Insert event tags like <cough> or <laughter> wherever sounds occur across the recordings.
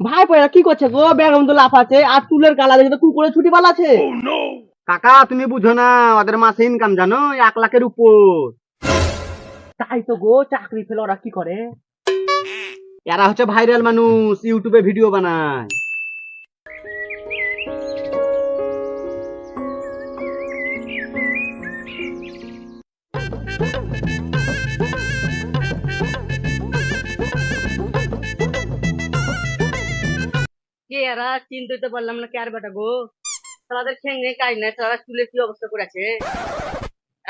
ভাই পয়রা কি করছে গো? বেগম তো লাফাচ্ছে আর চুলের কালা দেখে তো কুকুরে ছুটি পালাচ্ছে কাকা তুমি বুঝো না ওদের মাসে ইনকাম জানো? এক লাখের উপর। তাই তো গো চাকরি ফেলে ওরা কি করে? এরা হচ্ছে ভাইরাল মানুষ ইউটিউবে ভিডিও বানায়। এরা চিনতে পারলাম না কে আর বেটা গো? তাদের খেঙ্গে কাজ নাই, তারা চুলে কি অবস্থা করেছে?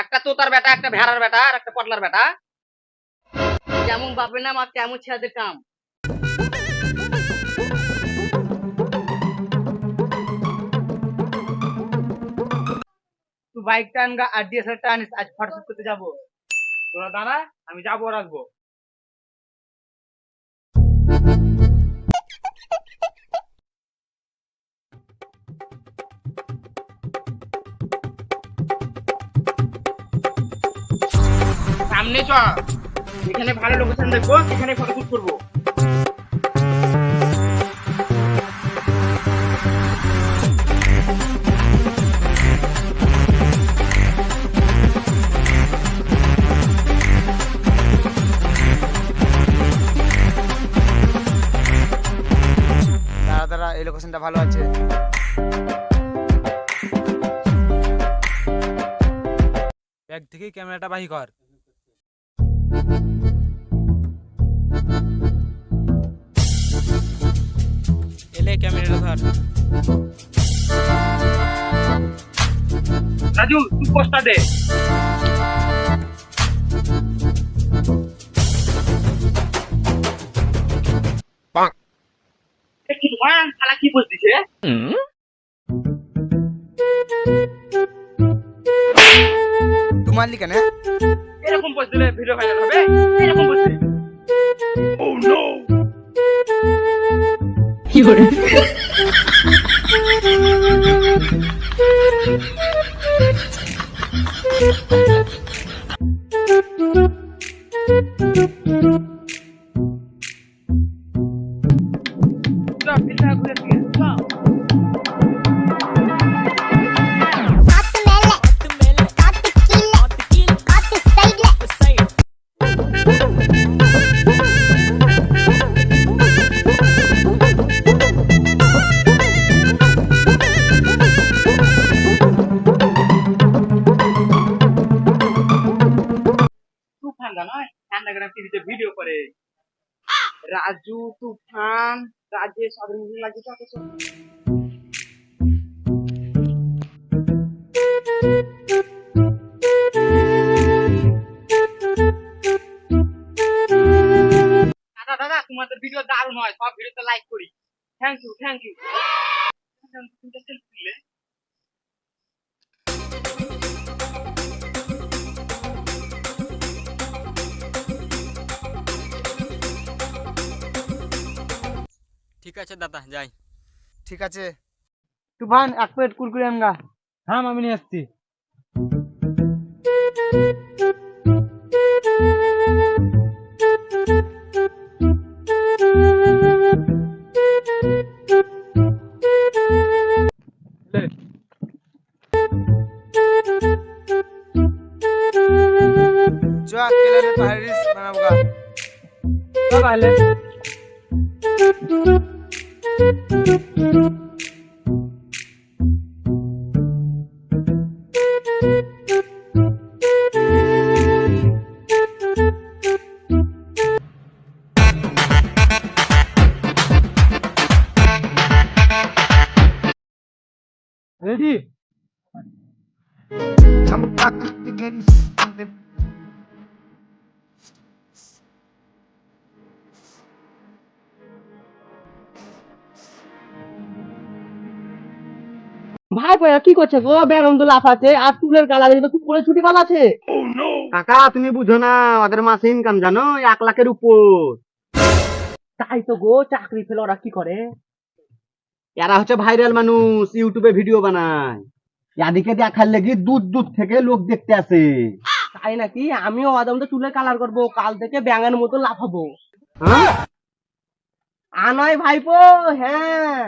একটা তোতার বেটা, একটা ভেড়ার বেটা আর একটা পটলার বেটা। যেমন বাপের নাম আর তেমন ছেলেদের কাম। তুই বাইক টান আর ডিএসএল টানিস আজ ফটোশুট করতে যাব। তোরা দাঁড়া, আমি যাব আর সামনে চ এখানে ভালো লোকেশন দেখব, সেখানে ফটোশুট করব। দাঁড়া দাঁড়া, এই লোকেশনটা ভালো আছে। ব্যাগ থেকে ক্যামেরাটা বাহি কর। এলে ক্যামেরাটা ধর। রাজু তুই পোস্টটা দে। কি পোস্ট দিছে তোমার লিখে না এরকম পোস্ট দিলে ভিডিও ভাইরাল হবে? এরকম পোস্ট দিলে। চল, <laughs> ইনস্টাগ্রাম টিভিতে ভিডিও করে। রাজু, তুফান, রাজেশ ওদের মুভি চল চল। দাদা ভিডিও দারুণ হয়। সব ভিডিওতে লাইক করি। থ্যাংক ইউ থ্যাংক ইউ আছে দাদা যাই ঠিক আছে তুফান এক প্লেট কুরকুরে আনগা হ্যাঁ আমি নিয়ে আসছি जो अकेले में पारिस बनाऊंगा Ready? Kamu takut dengan ভাই পয়রা কি করছে? গো বেগম তো লাফাচ্ছে আর চুলের কালা দেখে তো কুকুরে ছুটি পালাচ্ছে কাকা তুমি বুঝো না ওদের মাসে ইনকাম জানো? এক লাখের উপর। তাই তো গো চাকরি ফেলে ওরা কি করে? এরা হচ্ছে ভাইরাল মানুষ ইউটিউবে ভিডিও বানায়। এদিকে দেখার লেগে দূর দূর থেকে লোক দেখতে আসে। তাই নাকি? আমিও আদম তো চুলের কালার করব কাল থেকে ব্যাঙের মতো লাফাবো। হ্যাঁ? আনয় ভাইপো হ্যাঁ।